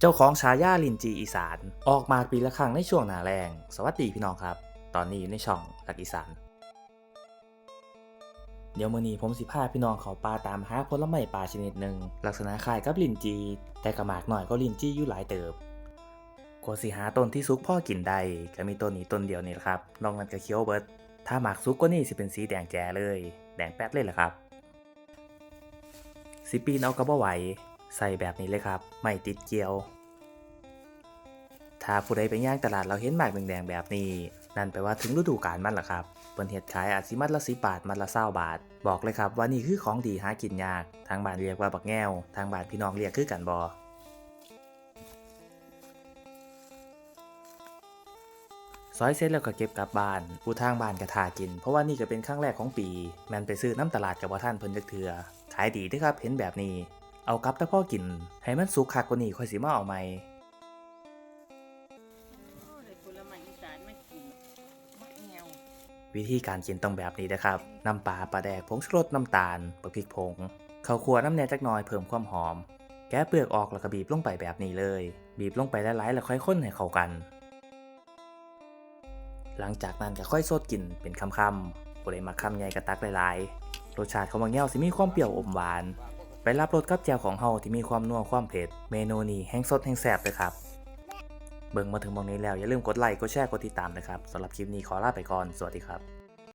เจ้าของฉายาลินจีอีสาน ออกมาปีละครั้งในช่วงหนาแรง สวัสดีพี่น้องครับ ตอนนี้อยู่ในช่องหลักอีสาน เดี๋ยวมื้อนี้ผมสิพาพี่น้องเขาป่าตามหาผลไม้ป่าชนิดหนึ่งลักษณะคล้ายกับลินจี แต่กระหมากหน่อยก็ลินจีอยู่หลายเติบกว่าสิหาต้นที่สุกพ่อกินได้ก็มีต้นนี้ต้นเดียวนี่แหละครับนอกนั้นก็เคี้ยวเบิดถ้าหมากสุกก็นี่สิเป็นสีแดงแจ๋เลย แดงแป๊ดเลยแหละครับสิปีนเอากระบอไหว ใส่แบบนี้เลยครับ ไม่ติดเกลียว ถ้าผู้ใดไปย่างตลาดเราเห็นหมากแดงๆแบบนี้ นั่นแปลว่าถึงฤดูกาลมันล่ะครับเปิ้นเฮ็ดขายอาจสิมัดละสิบาท มัดละเศร้าบาท บอกเลยครับว่านี่คือของดีหากินยาก ทางบ้านเรียกว่าบักแง่วทางบ้านพี่น้องเรียกคือกันบอซอยเสร็จแล้วก็เก็บกลับบ้าน ผู้ทางบ้านก็ทากิน เพราะว่านี่ก็เป็นครั้งแรกของปี แมนไปซื้อน้ำตลาดกับว่าท่านเพิ่นจักเถือ ขายดีด้อครับเห็นแบบนี้ เอากลับแต่พ่อกิน ให้มันสุกคักกว่านี้ค่อยสิมาเอาใหม่โอ้ได้ผลไม้อีสานวิธีการกินต้องแบบนี้นะครับ น้ำปลาปลาแดกผงชูรสน้ำตาลปลาพริกผงข้าวคั่วน้ำแหนจักหน่อยเพิ่มความหอม แกะเปลือกออกแล้วก็บีบลงไปแบบนี้เลย บีบลงไปหลายๆแล้วค่อยค้นให้เข้ากัน หลังจากนั้นก็ค่อยสดกินเป็นคำๆผู้ใดมาคำใหญ่กระตักหลายๆรสชาติของบางแง่วสิมีความเปรี้ยวอมหวาน รับรสกับแจ่วของเฮาที่มีความนัวความเผ็ด เมนูนี้แห้งสดแห้งแซ่บเลยครับ เบิ่งมาถึงตรงนี้แล้วอย่าลืมกดไลค์กดแชร์กดติดตามนะครับสำหรับคลิปนี้ขอลาไปก่อนสวัสดีครับ